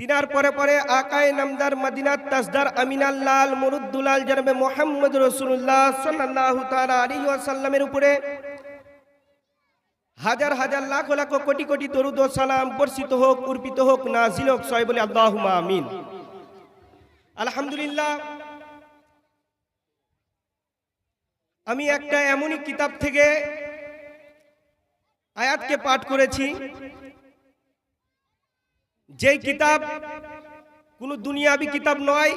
তিনার পরে পরে আকায় নামদার মদিনাত তাসদার আমিনাল্লাল মুরুদ্দুলাল জনাবে মোহাম্মদ রসুল্লাহ সাল্লাহ তালা আলী সাল্লামের উপরে হাজার হাজার লাখ লাখ কোটি কোটি দরুদ ও সালাম বর্ষিত হোক উর্পিত হোক, নাজিল হোক সয় বলে আল্লাহ আমিন। আলহামদুলিল্লাহ, আমি একটা এমনই কিতাব থেকে আয়াতকে পাঠ করেছি। যেই কিতাব কোনো দুনিয়াবি কিতাব নয়,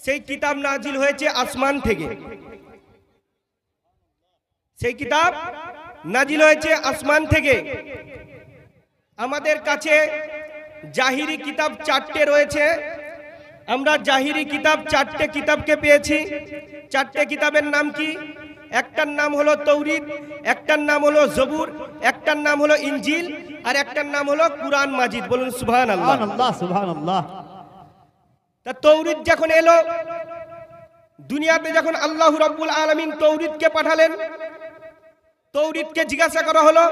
সেই কিতাব নাজিল হয়েছে আসমান থেকে। সেই কিতাব নাজিল হয়েছে আসমান থেকে। আমাদের কাছে জাহিরি কিতাব চারটে রয়েছে। আমরা জাহিরি কিতাব চারটে কিতাবকে পেয়েছি। চারটে কিতাবের নাম কি? একটার নাম হলো তৌরিদ একটার নাম হলো জবুর, একটার নাম হলো ইঞ্জিল আর একটার নাম হলো কুরআন মাজিদ বলুন সুবহান আল্লাহ সুবহান আল্লাহ তা তৌরিদ যখন এলো দুনিয়াতে যখন আল্লাহ রাব্বুল আলামিন তৌরিদকে পাঠালেন তৌরিদকে জিজ্ঞাসা করা হলো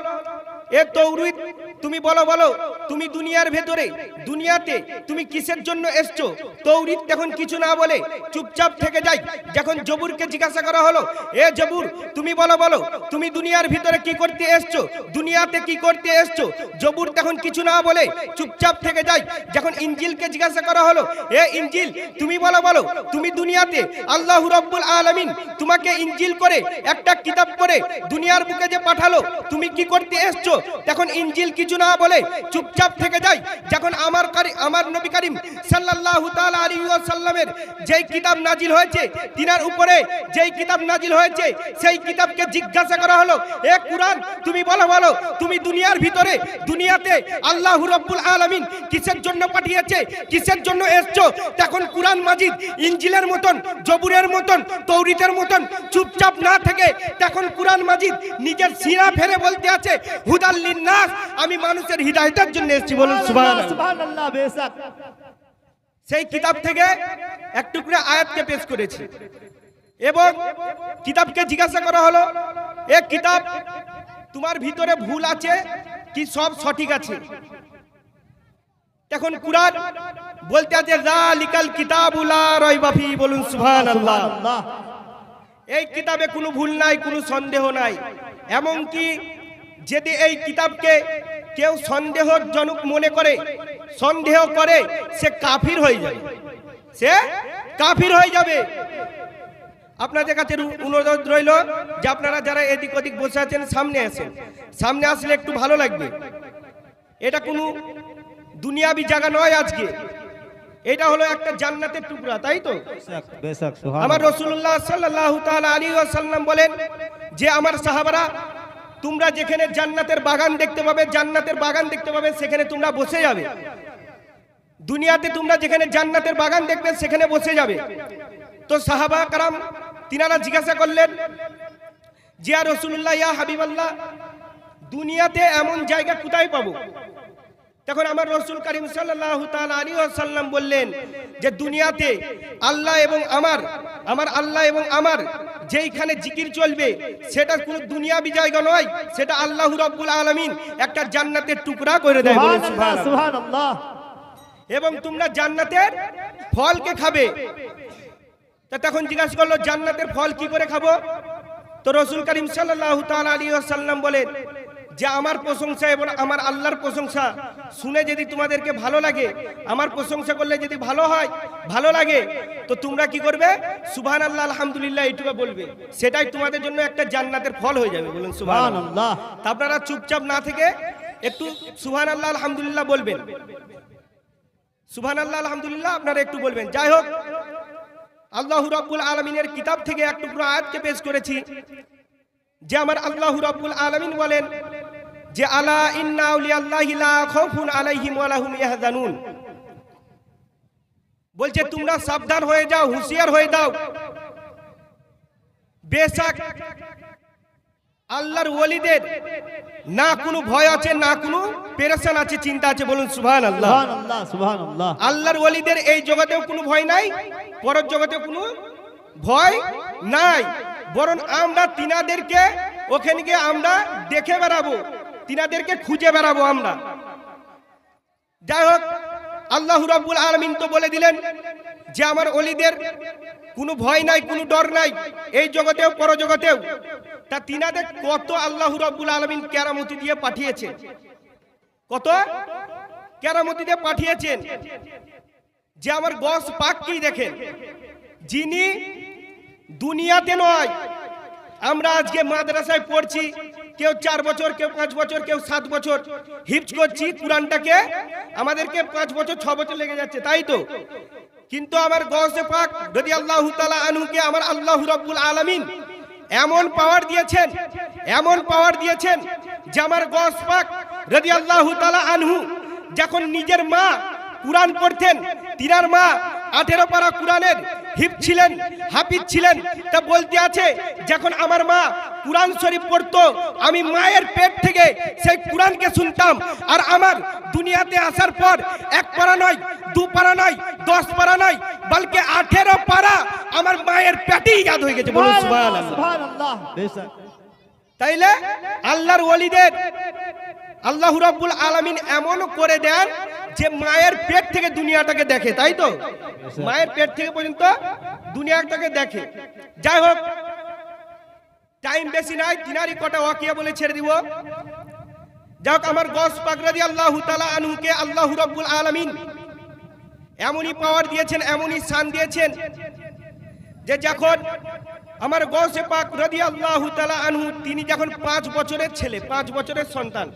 এ তৌরিদ তুমি বলো বলো, তুমি দুনিয়ার ভেতরে, দুনিয়াতে তুমি কিসের জন্য এসছো? তৌরিদ তখন কিছু না বলে, চুপচাপ থেকে যাই। যখন জবুরকে জিজ্ঞাসা করা হলো, এ জবুর, তুমি বলো বলো, তুমি দুনিয়ার ভিতরে কি করতে এসছো? দুনিয়াতে কি করতে এসছো? জবুর তখন কিছু না বলে, চুপচাপ থেকে যাই। যখন ইঞ্জিলকে জিজ্ঞাসা করা হলো, এ ইঞ্জিল, তুমি বলো বলো, তুমি দুনিয়াতে আল্লাহ রব্বুল আলামিন তোমাকে ইঞ্জিল করে একটা কিতাব করে দুনিয়ার বুকে যে পাঠালো, তুমি কি করতে এসছো? তখন ইঞ্জিল কিছু না বলে চুপচাপ থেকে যাই। যখন আমার কারি আমার নবী করিম সাল্লাল্লাহু তাআলা আলাইহি ওয়াসাল্লামের যেই কিতাব নাজিল হয়েছে, তিনার উপরে যেই কিতাব নাজিল হয়েছে, সেই কিতাবকে জিজ্ঞাসা করা হলো, এ কুরআন, তুমি বলো বলো, তুমি দুনিয়ার ভিতরে, দুনিয়াতে আল্লাহ রাব্বুল আলামিন কিসের জন্য পাঠিয়েছে, কিসের জন্য এসছো? তখন কুরআন মাজিদ ইঞ্জিলের মতন, জবুরের মতন তৌরিতের মতন চুপচাপ না থেকে তখন কুরআন মাজিদ নিজের সিনা ফেরে বলতে আছে হুদাল্লিন নাস আমি মানুষের হিদায়াতের জন্য এসেছি বলুন সুবহানাল্লাহ সেই কিতাব থেকে এক টুকরা আয়াতকে পেশ করেছি। এবং কিতাবকে জিজ্ঞাসা করা হলো এ কিতাব তোমার ভিতরে ভুল আছে কি সব সঠিক আছে? তখন কুরআন বলতে আছে জালিকাল কিতাবুলা রয়বাফি বলুন সুবহানাল্লাহ। সুবহানাল্লাহ। এই কিতাবে কোনো ভুল নাই কোনো সন্দেহ নাই। এমনকি যদি এই কিতাবকে কেউ সন্দেহজনক মনে করে সন্দেহ করে সে কাফির হয়ে যাবে। সে কাফির হয়ে যাবে। আপনাদের কাছে অনুরোধ রইল যে আপনারা যারা এদিক ওদিক বসে আছেন সামনে আসেন। সামনে আসলে একটু ভালো লাগবে। এটা কোনো দুনিয়াবি জায়গা নয় আজকে। এটা হলো একটা জান্নাতের টুকরা তাই তো? আমার রসুল্লাহ সাল্লাহ আলী সাল্লাম বলেন যে আমার সাহাবারা তোমরা যেখানে জান্নাতের বাগান দেখতে পাবে, জান্নাতের বাগান দেখতে পাবে, সেখানে তোমরা বসে যাবে। দুনিয়াতে তোমরা যেখানে জান্নাতের বাগান দেখবে, সেখানে বসে যাবে। তো সাহাবা কারাম, তিনারা জিজ্ঞাসা করলেন, জিয়া রসুল্লাহ ইয়া হাবিবাল্লাহ, দুনিয়াতে এমন জায়গা কোথায় পাবো? তখন আমার রসুল করিম সাল্লাহ আলী সাল্লাম বললেন যে দুনিয়াতে আল্লাহ এবং আমার আমার আল্লাহ এবং আমার যেইখানে জিকির চলবে সেটা কোনো দুনিয়াবি জায়গা নয় সেটা আল্লাহ রব্বুল আলমিন একটা জান্নাতের টুকরা করে দেয় এবং তোমরা জান্নাতের ফলকে খাবে। তা তখন জিজ্ঞাসা করল জান্নাতের ফল কি করে খাব? তো রসুল করিম সাল্লাহ আলী সাল্লাম বলেন যে আমার প্রশংসা এবং আমার আল্লাহর প্রশংসা শুনে যদি তোমাদেরকে ভালো লাগে আমার প্রশংসা করলে যদি ভালো হয় ভালো লাগে তো তোমরা কি করবে? সুবহান আল্লাহ আলহামদুলিল্লাহ এইটুকু বলবে। সেটাই তোমাদের জন্য একটা জান্নাতের ফল হয়ে যাবে বলুন সুবহান তা আপনারা চুপচাপ না থেকে একটু সুবহান আল্লাহ আলহামদুলিল্লাহ বলবেন। সুবহান আল্লাহ আলহামদুলিল্লাহ আপনারা একটু বলবেন। যাই হোক আল্লাহ রাব্বুল আলমিনের কিতাব থেকে এক টুকরো আয়াতকে পেশ করেছি যে আমার আল্লাহ রাব্বুল আলমিন বলেন যে আলা ইন্না আউলিয়াল্লাহি লা খাউফুন আলাইহিম ওয়া লাহুম ইয়াহজানুন। বলছে তোমরা সাবধান হয়ে যাও হুঁশিয়ার হয়ে যাও। বেশক আল্লাহর ওলিদের না কোনো ভয় আছে না কোনো পেরেশান আছে চিন্তা আছে বলুন সুবহান আল্লাহ সুবহানাল্লাহ সুবহানাল্লাহ। আল্লাহর ওলিদের এই জগতেও কোনো ভয় নাই পরের জগতেও কোনো ভয় নাই। বরং আমরা তিনাদেরকে ওখানে গিয়ে আমরা দেখে বেড়াবো। তিনাদেরকে খুঁজে বেড়াবো আমরা। যাই হোক, আল্লাহ রাব্বুল আলামিন তো বলে দিলেন যে আমার অলিদের কোনো ভয় নাই, কোনো ডর নাই, এই জগতেও, পরজগতেও। তা তিনাদের কত আল্লাহ রাব্বুল আলামিন কেরামতি দিয়ে পাঠিয়েছেন? কত? কেরামতি দিয়ে পাঠিয়েছেন? যে আমার গস পাককেই দেখেন? যিনি দুনিয়াতে নয়, আমরা আজকে মাদ্রাসায় পড়ছি কেউ চার বছর, কেউ পাঁচ বছর, কেউ সাত বছর। হিপস করছি কোরআনটাকে আমাদেরকে পাঁচ বছর, ছ বছর লেগে যাচ্ছে, তাই তো? কিন্তু আমার গসে পাক যদি আল্লাহ তালা আনুকে আমার আল্লাহ রব্বুল আলামিন এমন পাওয়ার দিয়েছেন, এমন পাওয়ার দিয়েছেন যে আমার গস পাক যদি আল্লাহ তালা আনহু যখন নিজের মা কুরআন পড়তেন, তিনার মা আঠেরো পারা কুরআনের হিপ ছিলেন হাফিজ ছিলেন তা বলতে আছে যখন আমার মা কুরআন শরীফ পড়তো আমি মায়ের পেট থেকে সেই কুরআনকে শুনতাম। আর আমার দুনিয়াতে আসার পর এক পারা নয় দু পারা নয় দশ পারা নয় বলকে আঠেরো পারা আমার মায়ের পেটেই ইয়াদ হয়ে গেছে বলুন তাইলে আল্লাহর ওলিদের আল্লাহ রাব্বুল আলামিন এমন করে দেন যে মায়ের পেট থেকে দুনিয়াটাকে দেখে তাই তো? মায়ের পেট থেকে পর্যন্ত দুনিয়াটাকে দেখে। যাই হোক টাইম বেশি নাই তিনারি কটা ওয়াকিয়া বলে ছেড়ে দিব। যাক আমার গস পাকরাদি আল্লাহ তালা আনহুকে আল্লাহ রাব্বুল আলামিন এমনই পাওয়ার দিয়েছেন এমনই শান দিয়েছেন যে যখন আমার গসে পাক রদি আল্লাহ তালা আনহু তিনি যখন পাঁচ বছরের ছেলে পাঁচ বছরের সন্তান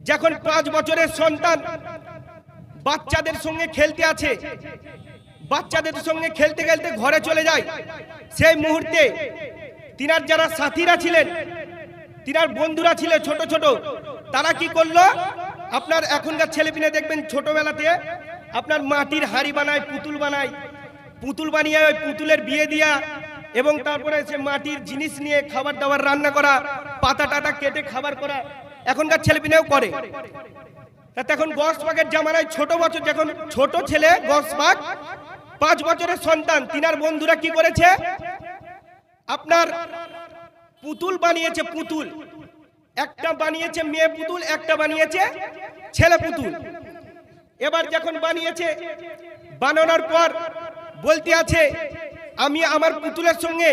যখন পাঁচ বছরের সন্তান বাচ্চাদের সঙ্গে খেলতে আছে, বাচ্চাদের সঙ্গে খেলতে খেলতে ঘরে চলে যায়, সেই মুহূর্তে তিনার যারা সাথীরা ছিলেন, তিনার বন্ধুরা ছিল ছোট ছোট, তারা কি করল? আপনার এখনকার ছেলেপিনে দেখবেন ছোটবেলাতে আপনার মাটির হাড়ি বানায়, পুতুল বানায়, পুতুল বানিয়ে ওই পুতুলের বিয়ে দিয়া এবং তারপরে সে মাটির জিনিস নিয়ে খাবার দাবার রান্না করা, পাতা টাতা কেটে খাবার করা এখনকার ছেলেপিনেও করে। তা তখন গসবাগের জামানায় ছোট বছর যখন ছোট ছেলে গসবাগ পাঁচ বছরের সন্তান, তিনার বন্ধুরা কি করেছে? আপনার পুতুল বানিয়েছে পুতুল। একটা বানিয়েছে মেয়ে পুতুল, একটা বানিয়েছে ছেলে পুতুল। এবার যখন বানিয়েছে, বানানোর পর বলতে আছে আমি আমার পুতুলের সঙ্গে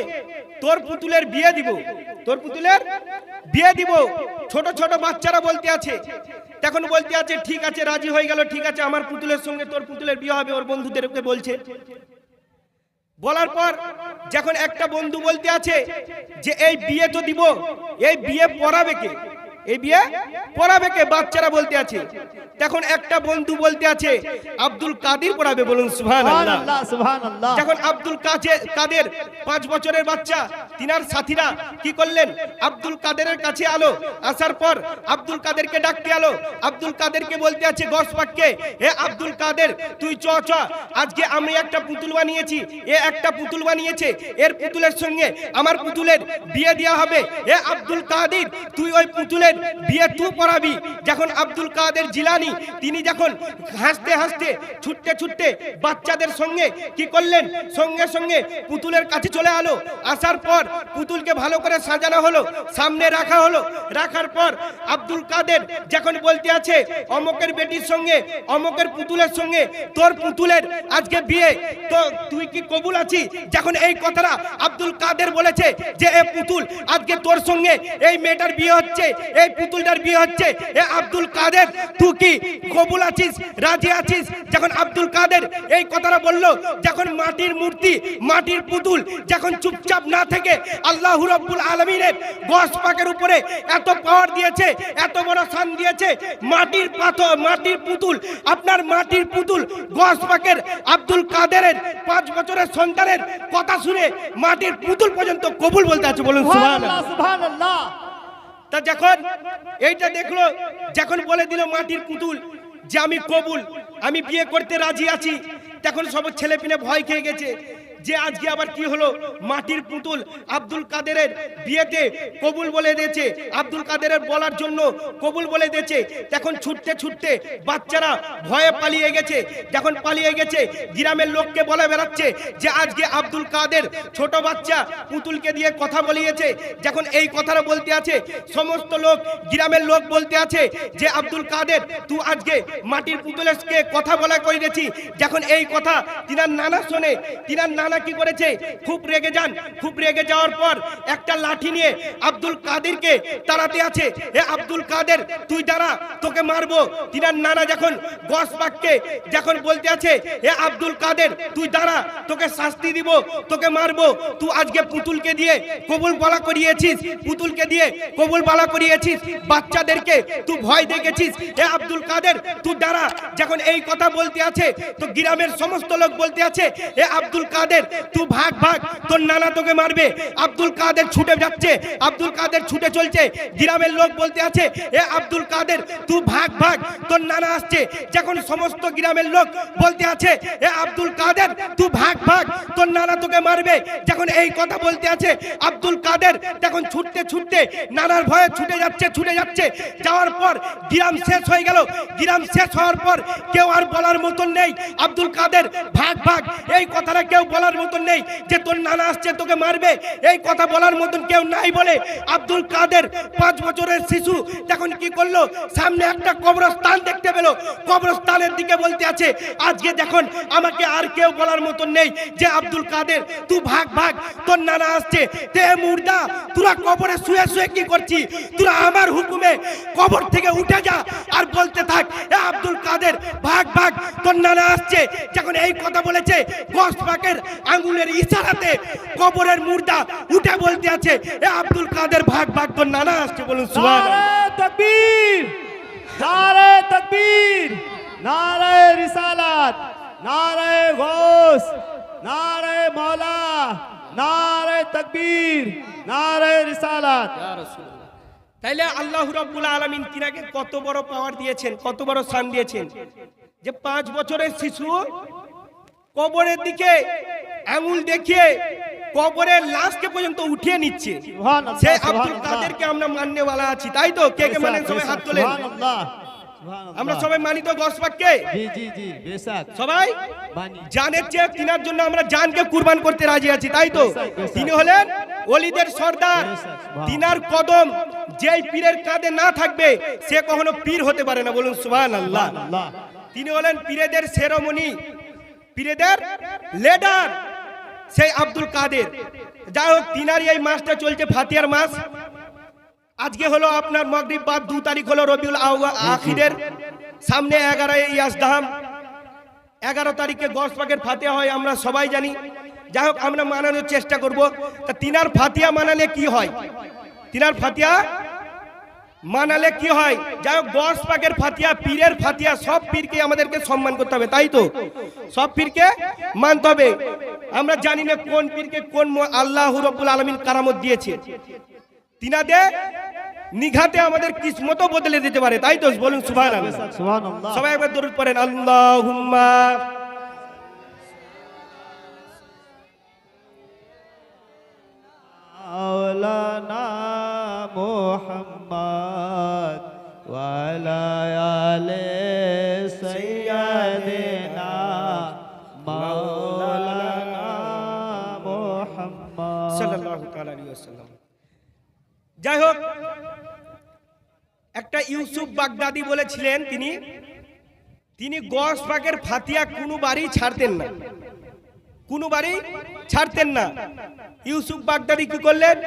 তোর পুতুলের বিয়ে দিব। তোর পুতুলের বিয়ে দিব। ছোট ছোট বাচ্চারা বলতে আছে। তখন বলতে আছে, ঠিক আছে, রাজি হয়ে গেল, ঠিক আছে, আমার পুতুলের সঙ্গে তোর পুতুলের বিয়ে হবে। ওর বন্ধুদেরকে বলছে। বলার পর যখন একটা বন্ধু বলতে আছে যে, এই বিয়ে তো দিব, এই বিয়ে পড়াবে কে? এই বিয়ে পড়াবে কে বাচ্চারা বলতে আছে। তখন একটা বন্ধু বলতে আছে আব্দুল কাদির পড়াবে বলুন সুবহান সুবহানাল্লাহ যখন আব্দুল কাছে কাদের পাঁচ বছরের বাচ্চা তিনার সাথীরা কি করলেন? আব্দুল কাদেরের কাছে আলো আসার পর আব্দুল কাদেরকে ডাকতে আলো। আব্দুল কাদেরকে বলতে আছে গসপাককে হে আব্দুল কাদের তুই চ চ। আজকে আমি একটা পুতুল বানিয়েছি এ একটা পুতুল বানিয়েছে এর পুতুলের সঙ্গে আমার পুতুলের বিয়ে দেওয়া হবে। হে আব্দুল কাদের তুই ওই পুতুলের বিয়ে তুই পড়াবি। যখন আব্দুল কাদের জিলানি, তিনি যখন হাসতে হাসতে, ছুটতে ছুটতে বাচ্চাদের সঙ্গে কি করলেন? সঙ্গে সঙ্গে পুতুলের কাছে চলে আলো আসার পর পুতুলকে ভালো করে সাজানো হলো, সামনে রাখা হলো। রাখার পর আব্দুল কাদের যখন বলতে আছে, অমকের বেটির সঙ্গে, অমকের পুতুলের সঙ্গে, তোর পুতুলের আজকে বিয়ে, তো তুই কি কবুল আছি যখন এই কথাটা আব্দুল কাদের বলেছে যে, এ পুতুল, আজকে তোর সঙ্গে এই মেয়েটার বিয়ে হচ্ছে, এই পুতুলটার বিয়ে হচ্ছে। এ আব্দুল কাদের তুই কি কবুল আছিস রাজি আছিস? যখন আব্দুল কাদের এই কথাটা বলল যখন মাটির মূর্তি মাটির পুতুল যখন চুপচাপ না থেকে আল্লাহ রব্বুল আলমিনের গস পাকের উপরে এত পাওয়ার দিয়েছে এত বড় শান দিয়েছে মাটির পাথর মাটির পুতুল আপনার মাটির পুতুল গস পাকের আব্দুল কাদেরের পাঁচ বছরের সন্তানের কথা শুনে মাটির পুতুল পর্যন্ত কবুল বলতে আছে বলুন সুবহান সুবহানাল্লাহ। আল্লাহ সুবহান আল্লাহ তা যখন এইটা দেখল, যখন বলে দিল মাটির পুতুল যে আমি কবুল, আমি বিয়ে করতে রাজি আছি, তখন সব ছেলে পিলে ভয় খেয়ে গেছে। যে আজকে আবার কি হলো? মাটির পুতুল আব্দুল কাদেরের বিয়েতে কবুল বলে দিয়েছে। আব্দুল কাদেরের বলার জন্য কবুল বলে দিয়েছে। এখন ছুটতে ছুটতে বাচ্চারা ভয়ে পালিয়ে গেছে। যখন পালিয়ে গেছে, গ্রামের লোককে বলে বেড়াচ্ছে যে আজকে আব্দুল কাদের ছোট বাচ্চা পুতুলকে দিয়ে কথা বলিয়েছে। যখন এই কথাটা বলতে আছে, সমস্ত লোক, গ্রামের লোক বলতে আছে যে, আব্দুল কাদের, তুই আজকে মাটির পুতুলকে কথা বলা করে দিয়েছি যখন এই কথা তিনার নানা শোনে, তিনার নানা কি করেছে? খুব রেগে যান। খুব রেগে যাওয়ার পর একটা লাঠি নিয়ে আব্দুল কাদেরকে তাড়াতে আছে। এ আব্দুল কাদের, তুই দাঁড়া, তোকে মারবো। তিনার নানা যখন গসবাককে যখন বলতে আছে, এ আব্দুল কাদের, তুই দাঁড়া, তোকে শাস্তি দিব, তোকে মারবো। তুই আজকে পুতুলকে দিয়ে কবুল বলা করিয়েছিস, পুতুলকে দিয়ে কবুল বলা করিয়েছিস, বাচ্চাদেরকে তুই ভয় দেখেছিস। এ আব্দুল কাদের, তুই দাঁড়া। যখন এই কথা বলতে আছে, তো গ্রামের সমস্ত লোক বলতে আছে, এ আব্দুল কাদের তুই ভাগ ভাগ, তোর নানা তোকে মারবে। আব্দুল কাদের ছুটে যাচ্ছে, আব্দুল কাদের ছুটে চলছে। গ্রামের লোক বলতে আছে, এ আব্দুল কাদের তুই ভাগ ভাগ, তোর নানা আসছে। যখন সমস্ত গ্রামের লোক বলতে আছে, এ আব্দুল কাদের তুই ভাগ ভাগ, তোর নানা তোকে মারবে। যখন এই কথা বলতে আছে, আব্দুল কাদের তখন ছুটতে ছুটতে নানার ভয়ে ছুটে যাচ্ছে ছুটে যাচ্ছে। যাওয়ার পর গ্রাম শেষ হয়ে গেল। গ্রাম শেষ হওয়ার পর কেউ আর বলার মতন নেই। আব্দুল কাদের, ভাগ ভাগ, এই কথাটা কেউ বলার মতন নেই যে তোর নানা আসছে, তোকে মারবে। এই কথা বলার মতন কেউ নাই বলে আব্দুল কাদের পাঁচ বছরের শিশু তখন কি করল? সামনে একটা কবরস্থান দেখতে পেল। কবরস্থানের দিকে বলতে আছে, আজকে দেখুন, আমাকে আর কেউ বলার মতন নেই যে আব্দুল কাদের তুই ভাগ ভাগ, তোর নানা আসছে। তে মুর্দা, তোরা কবরে শুয়ে শুয়ে কি করছি তোরা আমার হুকুমে কবর থেকে উঠে যা আর বলতে থাক, এ আব্দুল কাদের, ভাগ ভাগ, তোর নানা আসছে। যখন এই কথা বলেছে, গস পাকের আঙ্গুলের ইশারাতে কবরের মুর্দা উঠে বলতে আছে এ আব্দুল কাদের ভাগ ভাগ তোর নানা আসছে বলুন সুবাহ তকবীর নারে তকবীর নারে রিসালাত তাইলে আল্লাহ রব্বুল আলমিন তিনাকে কত বড় পাওয়ার দিয়েছেন কত বড় স্থান দিয়েছেন? যে পাঁচ বছরের শিশু কবরের দিকে আঙুল দেখিয়ে কবরের লাশকে পর্যন্ত উঠিয়ে নিচ্ছে। সে আব্দুল কাদেরকে আমরা মাননেওয়ালা আছি তাই তো? কে কে মানেন? সবাই হাত তোলেন। আমরা সবাই মানি তো গসবাককে সবাই? জানের চেয়ে তিনার জন্য আমরা জানকে কুরবান করতে রাজি আছি তাই তো? তিনি হলেন অলিদের সর্দার। তিনার কদম যেই পীরের কাঁধে না থাকবে সে কখনো পীর হতে পারে না বলুন সুহান আল্লাহ তিনি হলেন পীরেদের সেরমনি পীরেদের লেডার। সেই আব্দুল কাদের। যাই হোক, তিনারই এই মাসটা চলছে ফাতিয়ার মাস। আজকে হলো আপনার মগরিব বাদ, দু তারিখ হলো রবিউল আখিরের। সামনে এগারোই ইয়াসদাহাম এগারো তারিখে গস পাকের ফাতিয়া হয়, আমরা সবাই জানি। যাই হোক, আমরা মানানোর চেষ্টা করব। তা তিনার ফাতিয়া মানালে কি হয়? তিনার ফাতিয়া মানালে কি হয়? যাই হোক দশ পাকের ফাতিয়া পীরের ফাতিয়া সব পীরকে আমাদেরকে সম্মান করতে হবে তাই তো? সব পীরকে মানতে হবে। আমরা জানি না কোন পীরকে কোন আল্লাহ রব্বুল আলমিন কারামত দিয়েছে। তিনাদের নিঘাতে আমাদের কিসমত বদলে দিতে পারে তাই তো? বলুন সুভান সবাই একবার দরুদ পড়েন আল্লাহ Oh বাগদাদি বলেছিলেন তিনি তিনি গস পাকের ফাতিয়া কোনো বাড়ি ছাড়তেন না। কোনো বাড়ি ছাড়তেন না। ইউসুফ বাগদাদি কি করলেন?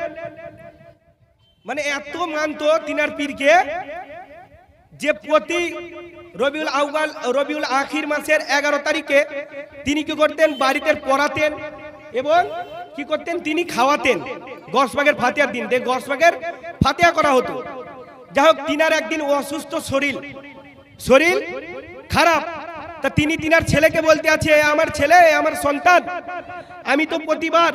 মানে এত মানত তিনার পীরকে যে প্রতি রবিউল আউয়াল, রবিউল আখির মাসের এগারো তারিখে তিনি কি করতেন? বাড়িতে পড়াতেন এবং কি করতেন? তিনি খাওয়াতেন। গসবাগের ফাতিয়ার দিন। গসবাগের ফাতিয়া করা হতো। যাই হোক তিনার একদিন অসুস্থ শরীর। শরীর খারাপ। তা তিনি তিনার ছেলেকে বলতে আছে, "এ আমার ছেলে আমার সন্তান। আমি তো প্রতিবার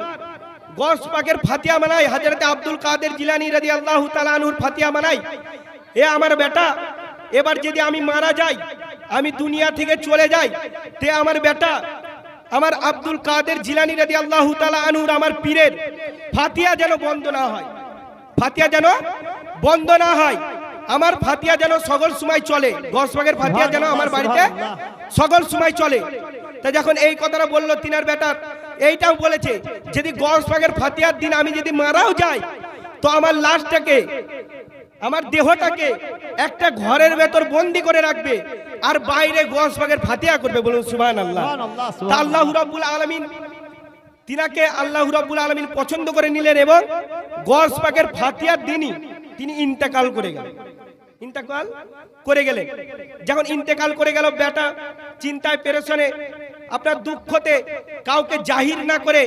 গস পাকের ফাতিয়া মানাই হাজরতে আব্দুল কাদের জিলানি রাজি আল্লাহ তালানুর ফাতিয়া মানাই। এ আমার বেটা, এবার যদি আমি মারা যাই, আমি দুনিয়া থেকে চলে যাই, তে আমার বেটা, আমার আব্দুল কাদের জিলানি রাদি আল্লাহ তালা আনুর আমার পীরের ফাতিয়া যেন বন্ধ না হয়। ফাতিয়া যেন বন্ধ না হয়। আমার ফাতিয়া যেন সকল সময় চলে। গসবাগের ফাতিয়া যেন আমার বাড়িতে সকল সময় চলে। তা যখন এই কথাটা বলল তিনার বেটার এইটাও বলেছে যদি গসবাগের ফাতিয়ার দিন আমি যদি মারাও যাই তো আমার লাশটাকে আমার দেহটাকে একটা ঘরের ভেতর বন্দি করে রাখবে আর বাইরে গসবাগের ফাতিয়া করবে বলুন সুবহান আল্লাহ আল্লাহ রাব্বুল আলামিন তিনাকে আল্লাহ রাব্বুল আলামিন পছন্দ করে নিলেন এবং গসবাগের ফাতিয়ার দিনই তিনি ইন্তেকাল করে গেলেন। ইন্তেকাল করে গেলেন। যখন ইন্তেকাল করে গেল বেটা, চিন্তায়, পেরেশনে, আপনার দুঃখতে কাউকে জাহির না করে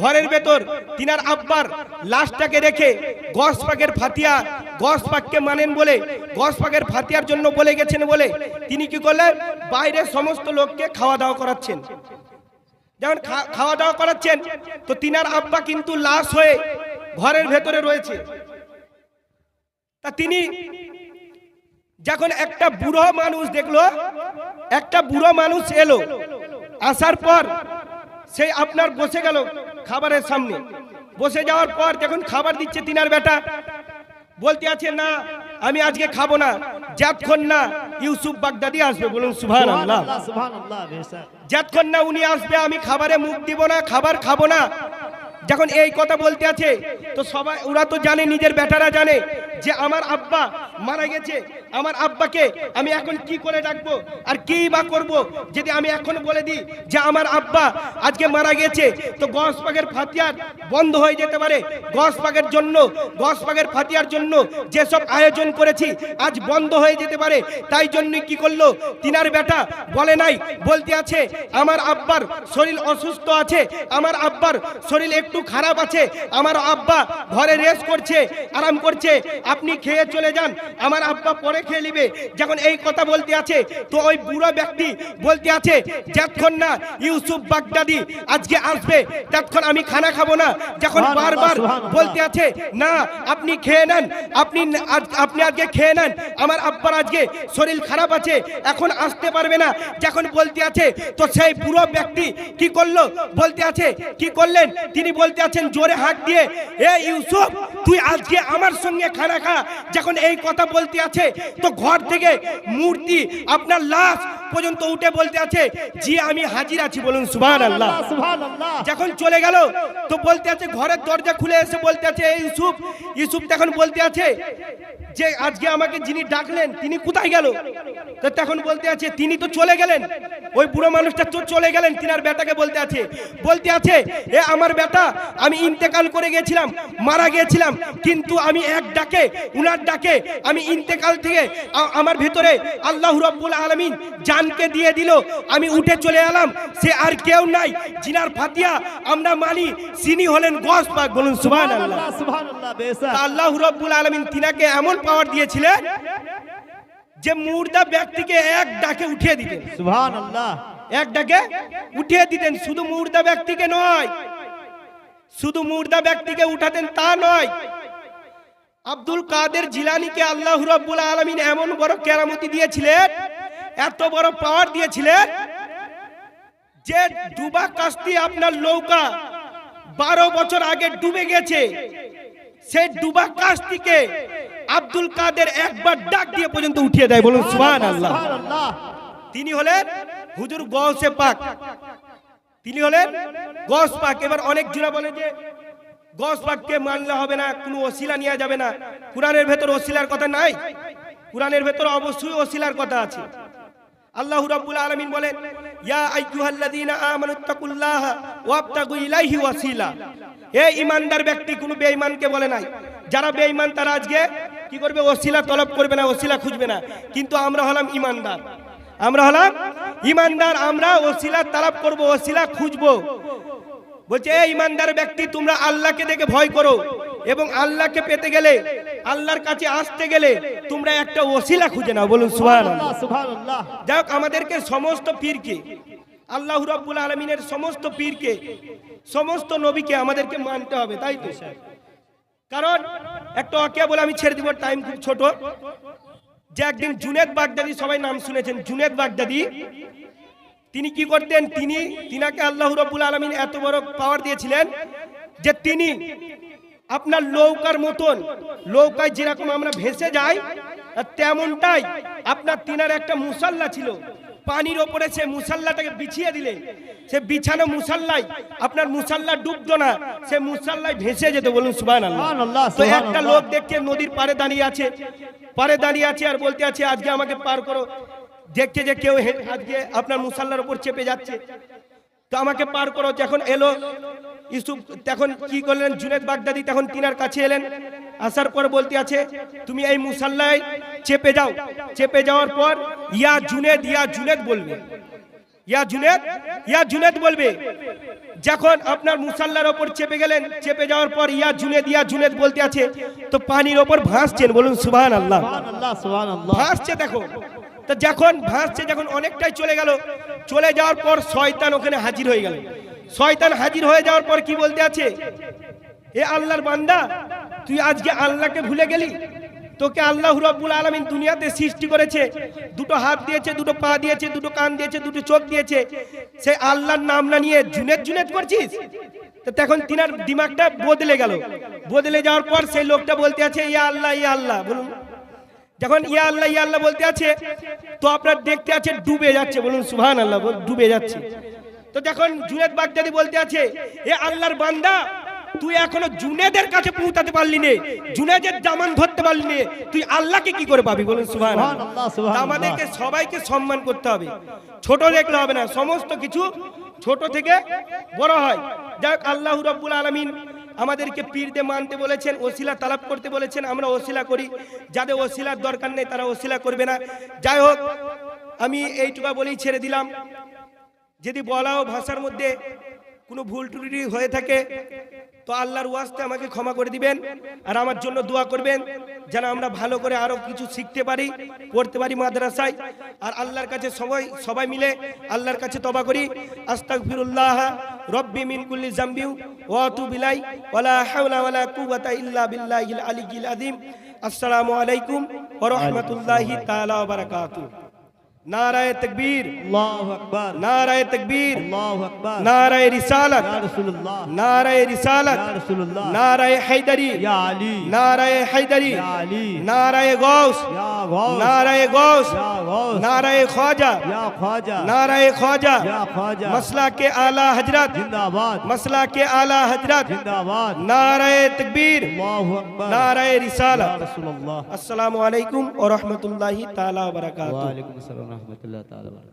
ঘরের ভেতর তিনার আব্বার লাশটাকে রেখে গস পাকের ফাতিয়া গস পাককে মানেন বলে গস পাকের ফাতিয়ার জন্য বলে গেছেন বলে তিনি কি করলেন? বাইরে সমস্ত লোককে খাওয়া দাওয়া করাচ্ছেন। যেমন খাওয়া দাওয়া করাচ্ছেন, তো তিনার আব্বা কিন্তু লাশ হয়ে ঘরের ভেতরে রয়েছে। তা তিনি যখন একটা বুড়ো মানুষ দেখল, একটা বুড়ো মানুষ এলো, আসার পর সেই আপনার বসে গেল খাবারের সামনে। বসে যাওয়ার পর যখন খাবার দিচ্ছে তিনার বেটা। বলতে আছে, না, আমি আজকে খাব না। যতক্ষণ না ইউসুফ বাগদাদি আসবে বলুন সুভান আল্লাহ যতক্ষণ না উনি আসবে আমি খাবারে মুখ দিব না খাবার খাব না। যখন এই কথা বলতে আছে, তো সবাই, ওরা তো জানে, নিজের বেটারা জানে যে আমার আব্বা মারা গেছে। আমার আব্বাকে আমি এখন কি করে ডাকবো আর কি বা করব? যদি আমি এখন বলে দিই যে আমার আব্বা আজকে মারা গেছে, তো গস পাকের ফাতিয়ার বন্ধ হয়ে যেতে পারে। গস পাকের জন্য গস পাকের ফাতিয়ার জন্য যেসব আয়োজন করেছি, আজ বন্ধ হয়ে যেতে পারে। তাই জন্য কি করল? তিনার বেটা বলে নাই, বলতে আছে, আমার আব্বার শরীর অসুস্থ আছে, আমার আব্বার শরীর একটু খারাপ আছে। আমার আব্বা ঘরে রেস্ট করছে আরাম করছে। আপনি খেয়ে চলে যান। আমার আব্বা পরে খেয়ে নিবে। যখন এই কথা বলতে আছে তো ওই বুড়ো ব্যক্তি বলতে আছে যতক্ষণ না ইউসুফ বাগদাদি আজকে আসবে ততক্ষণ আমি খানা খাব না। যখন বারবার বলতে আছে না আপনি খেয়ে নেন। আপনি আপনি আজকে খেয়ে নেন। আমার আব্বার আজকে শরীর খারাপ আছে। এখন আসতে পারবে না। যখন বলতে আছে তো সেই বুড়ো ব্যক্তি কি করল? বলতে আছে কি করলেন? তিনি বলতে আছেন, জোরে হাত দিয়ে, এ ইউসুফ, তুই আজকে আমার সঙ্গে খানা খা। যখন এই কথা বলতে আছে, তো ঘর থেকে মূর্তি, আপনার লাশ পর্যন্ত উঠে বলতে আছে জি আমি হাজির আছি। বলুন সুবহানাল্লাহ। সুবহানাল্লাহ। যখন চলে গেল তো বলতে আছে ঘরের দরজা খুলে এসে বলতে আছে এই ইউসুফ ইউসুফ তখন বলতে আছে যে আজকে আমাকে যিনি ডাকলেন তিনি কোথায় গেল? তো তখন বলতে আছে তিনি তো চলে গেলেন। ওই বুড়ো মানুষটা তো চলে গেলেন তিনার বেটাকে বলতে আছে। বলতে আছে এ আমার বেটা আমি ইন্তেকাল করে গেছিলাম মারা গেছিলাম কিন্তু আমি এক ডাকে উনার ডাকে আমি ইন্তেকাল থেকে আমার ভিতরে আল্লাহ রব্বুল আলমিন জানকে দিয়ে দিল। আমি উঠে চলে এলাম। সে আর কেউ নাই। জিনার ফাতিয়া আমরা মানি সিনি হলেন গস পাক। বলুন সুবহান আল্লাহ আল্লাহ রব্বুল আলমিন তিনাকে এমন পাওয়ার দিয়েছিলেন যে মুর্দা ব্যক্তিকে এক ডাকে উঠিয়ে দিতেন। সুবহানাল্লাহ। এক ডাকে উঠিয়ে দিতেন। শুধু মুর্দা ব্যক্তিকে নয় শুধু মুর্দা ব্যক্তিকে উঠাতেন তা নয় আব্দুল কাদের জিলানিকে আল্লাহ রাব্বুল আলামিন এমন বড় কেরামতি দিয়েছিলেন এত বড় পাওয়ার দিয়েছিলেন যে ডুবা কাস্তি আপনার নৌকা বারো বছর আগে ডুবে গেছে। সেই ডুবা কাস্তিকে আব্দুল কাদের একবার ডাক দিয়ে পর্যন্ত উঠিয়ে দেয়। বলুন সুবহান আল্লাহ তিনি হলেন হুজুর গৌসে পাক। তিনি হলেন গস পাক। এবার অনেক জুড়া বলে যে গস পাককে মানলে হবে না, কোনো ওসিলা নেওয়া যাবে না। কোরআনের ভেতর ওসিলার কথা নাই। কোরআনের ভেতর অবশ্যই ওসিলার কথা আছে। আল্লাহ রাব্বুল আলামিন বলেন, ইয়া আইয়ুহাল্লাযীনা আমানুত্তাকুল্লাহ ওয়াবতাগু ইলাইহি ওয়াসিলা। হে ঈমানদার ব্যক্তি, কোনো বেঈমানকে বলে নাই। যারা বেঈমান, তারা আজকে কি করবে? ওসিলা তলব করবে না, ওসিলা খুঁজবে না। কিন্তু আমরা হলাম ঈমানদার। আমরা হলাম ঈমানদার, আমরা ওসিলা তালাব করব, ওসিলা খুঁজবো। বলছে এই ইমানদার ব্যক্তি, তোমরা আল্লাহকে দেখে ভয় করো এবং আল্লাহকে পেতে গেলে আল্লাহর কাছে আসতে গেলে তোমরা একটা ওসিলা খুঁজে নাও বলুন সুবহানাল্লাহ। যাই আমাদেরকে সমস্ত পীরকে আল্লাহ রাব্বুল আলমিনের সমস্ত পীরকে সমস্ত নবীকে আমাদেরকে মানতে হবে তাই তো? কারণ একটা অকিয়া বলে আমি ছেড়ে দিব টাইম খুব ছোট। যে একদিন জুনেদ বাগদাদি সবাই নাম শুনেছেন জুনেদ বাগদাদি। তিনি কি করতেন? তিনি তিনাকে আল্লাহ রব্বুল আলমিন এত বড় পাওয়ার দিয়েছিলেন যে তিনি আপনার লৌকার মতন। লৌকায় যেরকম আমরা ভেসে যাই তেমনটাই আপনার তিনার একটা মুসাল্লা ছিল। পানির ওপরে সে মুসাল্লাটাকে বিছিয়ে দিলে। সে বিছানো মুসাল্লাই আপনার মুসাল্লা ডুবতো না সে মুসাল্লাই ভেসে যেত বলুন সুবান তো একটা লোক দেখছে নদীর পাড়ে দাঁড়িয়ে আছে। পাড়ে দাঁড়িয়ে আছে আর বলতে আছে আজকে আমাকে পার করো। দেখছে যে কেউ আজকে আপনার মুসাল্লার উপর চেপে যাচ্ছে। তো আমাকে পার করো যখন এলো ইউসুফ তখন কি করলেন? জুনেদ বাগদাদি তখন তিনার কাছে এলেন। আসার পর বলতে আছে তুমি এই মুসাল্লায় চেপে যাও। চেপে যাওয়ার পর ইয়া জুনেদ ইয়া জুনেদ বলবে। ইয়া জুনেদ ইয়া জুনেদ বলবে। যখন আপনার মুসাল্লার ওপর চেপে গেলেন চেপে যাওয়ার পর ইয়া জুনেদ ইয়া জুনেদ বলতে আছে তো পানির ওপর ভাসছেন। বলুন সুবহান আল্লাহ ভাসছে দেখো। তো যখন ভাসছে যখন অনেকটাই চলে গেল চলে যাওয়ার পর শয়তান ওখানে হাজির হয়ে গেল। শয়তান হাজির হয়ে যাওয়ার পর কি বলতে আছে? এ আল্লাহর বান্দা, তুই আজকে আল্লাহকে ভুলে গেলি? তোকে আল্লাহ রাব্বুল আলামিন দুনিয়াতে সৃষ্টি করেছে। দুটো হাত দিয়েছে, দুটো পা দিয়েছে, দুটো কান দিয়েছে, দুটো চোখ দিয়েছে। সেই আল্লাহর নাম না নিয়ে জুনেদ জুনেদ করছিস? তো তখন তিনার দিমাগটা বদলে গেল। বদলে যাওয়ার পর সেই লোকটা বলতে আছে, ইয়া আল্লাহ ইয়া আল্লাহ, বলুন। যখন ইয়া আল্লাহ ইয়া আল্লাহ বলতে আছে, তো আপনার দেখতে আছে ডুবে যাচ্ছে, বলুন সুবহান আল্লাহ ডুবে যাচ্ছে। তো যখন জুনেদ বাগদাদি বলতে আছে এ আল্লাহর বান্দা তুই এখনও জুনেদের কাছে পৌঁছাতে পারলি নে জুনেদের জামান ধরতে পারলি নে তুই আল্লাহকে কি করে পাবি বলুন সুবহানাল্লাহ। আমাদেরকে সবাইকে সম্মান করতে হবে। ছোট দেখলে হবে না সমস্ত কিছু ছোট থেকে বড় হয়। যাই হোক আল্লাহ রব্বুল আলমিন আমাদেরকে পীরদের মানতে বলেছেন ওসিলা তালাব করতে বলেছেন আমরা ওসিলা করি। যাদের ওসিলার দরকার নেই তারা ওসিলা করবে না। যাই হোক আমি এইটুকা বলেই ছেড়ে দিলাম। যদি বলা ও ভাষার মধ্যে কোনো ভুল ত্রুটি হয়ে থাকে, তো আল্লাহর ওয়াস্তে আমাকে ক্ষমা করে দিবেন আর আমার জন্য দোয়া করবেন যেন আমরা ভালো করে আরও কিছু শিখতে পারি, পড়তে পারি মাদ্রাসায়। আর আল্লাহর কাছে সবাই সবাই মিলে আল্লাহর কাছে তবা করি। আস্তাগফিরুল্লাহ রব্বি মিন কুল্লি জামবিউ ওয়া আতুবু ইলাই ওয়ালা হাওলা ওয়ালা কুওয়াতা ইল্লা বিল্লাহিল আলিয়্যিল আযীম। আসসালামু আলাইকুম ওয়া রাহমাতুল্লাহি তাআলা ওয়া نعرہ تکبیر. اللہ اکبر. نعرہ تکبیر. اللہ اکبر. نعرہ رسالت. یا رسول اللہ نعرہ رسالت. یا رسول اللہ نعرہ حیدری. یا علی. نعرہ حیدری. یا علی. نعرہ غوث. یا غوث. نعرہ غوث. یا غوث. نعرہ خواجہ. یا خواجہ. نعرہ خواجہ. یا خواجہ. مسئلہ کے اعلی حضرت. زندہ باد مسئلہ کے اعلی حضرت. زندہ باد نعرہ تکبیر. اللہ اکبر. نعرہ رسالت. یا رسول اللہ السلام علیکم ورحمۃ اللہ تعالی وبرکاتہ. وعلیکم السلام. ওয়া বারাকাতুহু